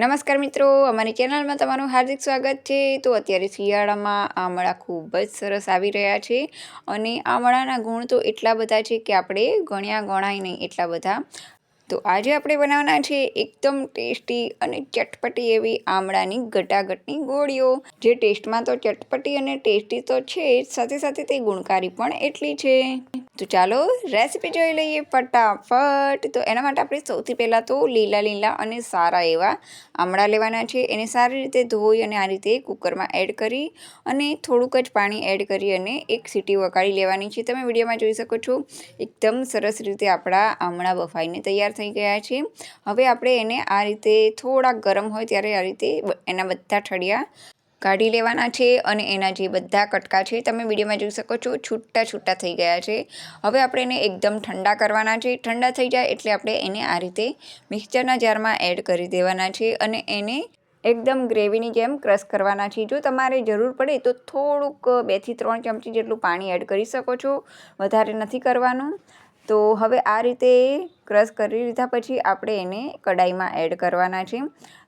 નમસ્કાર મિત્રો, અમારી ચેનલમાં તમારું હાર્દિક સ્વાગત છે. તો અત્યારે શિયાળામાં આમળા ખૂબ જ સરસ આવી રહ્યા છે અને આમળાના ગુણ તો એટલા બધા છે કે આપણે ગણ્યા ગણાય નહીં એટલા બધા. તો આજે આપણે બનાવવાના છે એકદમ ટેસ્ટી અને ચટપટી એવી આમળાની ઘટાઘટની ગોળીઓ. જે ટેસ્ટમાં તો ચટપટી અને ટેસ્ટી તો છે જ, સાથે સાથે તે ગુણકારી પણ એટલી છે. તો ચાલો રેસીપી જોઈ લઈએ ફટાફટ. તો એના માટે આપણે સૌથી પહેલાં તો લીલા લીલા અને સારા એવા આમળા લેવાના છે. એને સારી રીતે ધોઈ અને આ રીતે કુકરમાં એડ કરી અને થોડુંક જ પાણી એડ કરી અને એક સીટી વગાડી લેવાની છે. તમે વિડીયોમાં જોઈ શકો છો, એકદમ સરસ રીતે આપણા આમળા બફાઈને તૈયાર થઈ ગયા છે. હવે આપણે એને આ રીતે થોડાક ગરમ હોય ત્યારે આ રીતે એના બધા ઠળિયા કાઢી લેવાના છે અને એના જે બધા કટકા છે તમે વિડીયોમાં જોઈ શકો છો, છૂટા છૂટા થઈ ગયા છે. હવે આપણે એને એકદમ ઠંડા કરવાના છે. ઠંડા થઈ જાય એટલે આપણે એને આ રીતે મિક્સચરના જારમાં એડ કરી દેવાના છે અને એને એકદમ ગ્રેવીની જેમ ક્રશ કરવાના છે. જો તમારે જરૂર પડે તો થોડુંક બેથી ત્રણ ચમચી જેટલું પાણી એડ કરી શકો છો. વધારે નથી કરવાનું. તો હવે આ રીતે ક્રશ કરી લીધા પછી આપણે એને કડાઈમાં એડ કરવાના છે.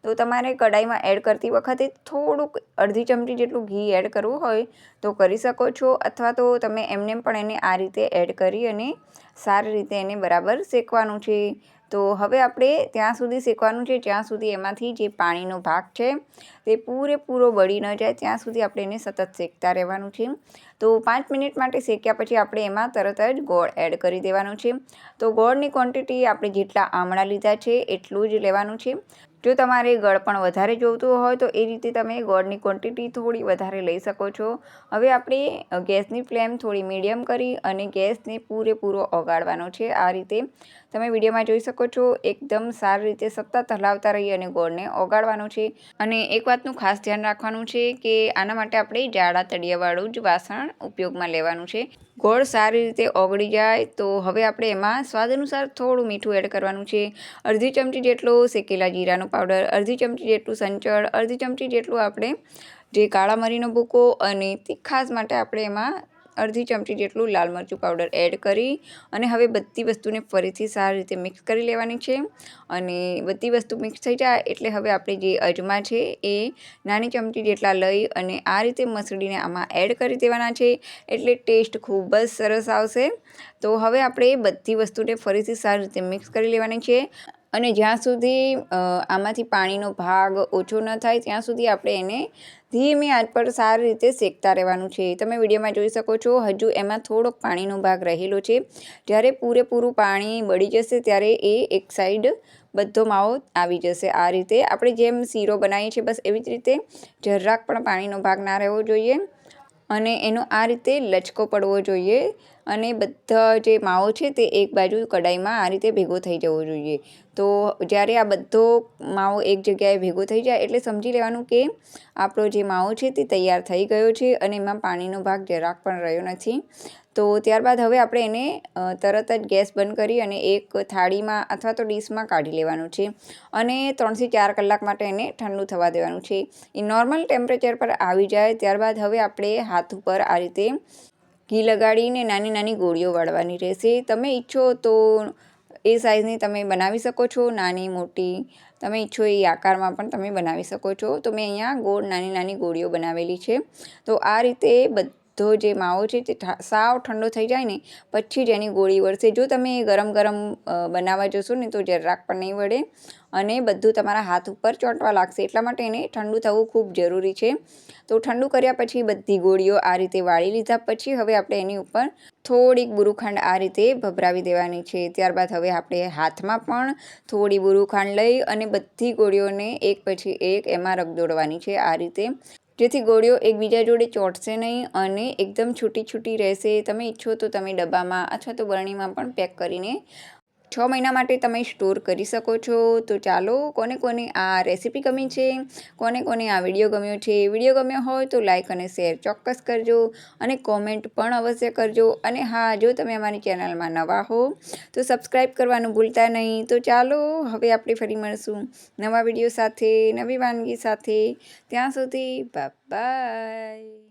તો તમારે કડાઈમાં એડ કરતી વખતે થોડુંક અડધી ચમચી જેટલું ઘી એડ કરવું હોય તો કરી શકો છો, અથવા તો તમે એમને પણ એને આ રીતે એડ કરી અને સારી રીતે એને બરાબર શેકવાનું છે. તો હવે આપણે ત્યાં સુધી શેકવાનું છે, જ્યાં સુધી એમાંથી જે પાણીનો ભાગ છે, તે પૂરેપૂરો બળી ન જાય, ત્યાં સુધી આપણે એને સતત શેકતા રહેવાનું છે. તો પાંચ મિનિટ માટે શેક્યા પછી આપણે એમાં તરત જ ગોળ એડ કરી દેવાનું છે. તો ગોળની ક્વોન્ટિટી આપણે જેટલા આમળા લીધા છે, એટલું જ લેવાનું છે. જો તમારે ગળપણ વધારે જોઈતું હોય તો એ રીતે તમે ગોળની ક્વોન્ટિટી થોડી વધારે લઈ શકો છો. હવે આપણે ગેસની ફ્લેમ થોડી મીડિયમ કરી અને ગેસને પૂરેપૂરો ઓગાળવાનો છે. આ રીતે તમે વિડીયોમાં જોઈ શકો છો, એકદમ સારી રીતે સતત હલાવતા રહી અને ગોળને ઓગાળવાનો છે. અને એક વાતનું ખાસ ધ્યાન રાખવાનું છે કે આના માટે આપણે જાડા તળિયાવાળું જ વાસણ ઉપયોગમાં લેવાનું છે. ગોળ સારી રીતે ઓગળી જાય તો હવે આપણે એમાં સ્વાદ અનુસાર થોડું મીઠું એડ કરવાનું છે. અડધી ચમચી જેટલો શેકેલા જીરાનો પાવડર અડધી ચમચી જેટલું સંચળ, અડધી ચમચી જેટલું આપણે જે કાળા મરીનો ભૂકો અને તીખાસ માટે આપણે એમાં અડધી ચમચી જેટલું લાલ મરચું પાવડર એડ કરી અને હવે બધી વસ્તુને ફરીથી સારી રીતે મિક્સ કરી લેવાની છે. અને બધી વસ્તુ મિક્સ થઈ જાય એટલે હવે આપણે જે અજમા છે એ નાની ચમચી જેટલા લઈ અને આ રીતે મસળીને આમાં એડ કરી દેવાના છે એટલે ટેસ્ટ ખૂબ જ સરસ આવશે. તો હવે આપણે બધી વસ્તુને ફરીથી સારી રીતે મિક્સ કરી લેવાની છે. અને જ્યાં સુધી આમાંથી પાણીનો ભાગ ઓછો ન થાય, ત્યાં સુધી આપણે એને ધીમી આંચ પર સારી રીતે શેકતા રહેવાનું છે. તમે વિડીયોમાં જોઈ શકો છો, હજુ એમાં થોડોક પાણીનો ભાગ રહેલો છે. જ્યારે પૂરેપૂરું પાણી બળી જશે, ત્યારે એ એક સાઈડ બધો માવો આવી જશે. આ રીતે આપણે જેમ શીરો બનાવીએ છીએ, બસ એવી જ રીતે જરાક પણ પાણીનો ભાગ ના રહેવો જોઈએ. અને એનો આ રીતે લચકો પડવો જોઈએ અને બધા જે માવો છે તે એક બાજુ કડાઈમાં આ રીતે ભેગો થઈ જવો જોઈએ. તો જ્યારે આ બધો માવો એક જગ્યાએ ભેગો થઈ જાય એટલે સમજી લેવાનું કે આપણો જે માવો છે તે તૈયાર થઈ ગયો છે અને એમાં પાણીનો ભાગ જરાક પણ રહ્યો નથી. તો ત્યારબાદ હવે આપણે એને તરત જ ગેસ બંધ કરી અને એક થાળીમાં અથવા તો ડીશમાં કાઢી લેવાનું છે. અને ત્રણથી ચાર કલાક માટે એને ઠંડુ થવા દેવાનું છે. એ નોર્મલ ટેમ્પરેચર પર આવી જાય, ત્યારબાદ હવે આપણે હાથ ઉપર આ રીતે ઘી લગાડીને નાની નાની ગોળીઓ વાળવાની રહેશે. તમે ઈચ્છો તો એ સાઇઝની તમે બનાવી શકો છો, નાની, મોટી. તમે ઈચ્છો એ આકારમાં પણ તમે બનાવી શકો છો. તો મેં અહીંયા ગોળ નાની નાની ગોળીઓ બનાવેલી છે. તો આ રીતે બધા જે માવો છે તે સાવ ઠંડો થઈ જાય ને, પછી જ એની ગોળી વળશે. જો તમે એ ગરમ ગરમ બનાવવા જશો ને, તો જરાક પણ નહીં વળે. અને બધું તમારા હાથ ઉપર ચોંટવા લાગશે. એટલા માટે એને ઠંડુ થવું ખૂબ જરૂરી છે. તો ઠંડુ કર્યા પછી બધી ગોળીઓ આ રીતે વાળી લીધા. પછી હવે આપણે એની ઉપર થોડીક બુરુખાંડ આ રીતે ભભરાવી દેવાની છે. ત્યારબાદ હવે આપણે હાથમાં પણ થોડી બુરુખાંડ લઈ અને બધી ગોળીઓને એક પછી એક એમાં રગદોડવાની છે આ રીતે. જેથી ગોળીઓ એકબીજા જોડે ચોંટશે નહીં અને એકદમ છૂટી છૂટી રહેશે. તમે ઈચ્છો તો તમે ડબ્બામાં અથવા તો બરણીમાં પણ પેક કરીને છ મહિના માટે તમે સ્ટોર કરી શકો છો. તો ચાલો, કોને કોને આ રેસીપી ગમી છે, કોને કોને આ વીડિયો ગમ્યો છે, વીડિયો ગમ્યો હોય તો લાઇક અને શેર ચોક્કસ કરજો અને કોમેન્ટ પણ અવશ્ય કરજો. અને હા, જો તમે અમારી ચેનલમાં નવા હો, તો સબસ્ક્રાઈબ કરવાનું ભૂલતા નહીં. તો ચાલો, હવે આપણે ફરી મળશું નવા વીડિયો સાથે, નવી વાનગી સાથે. ત્યાં સુધી બાય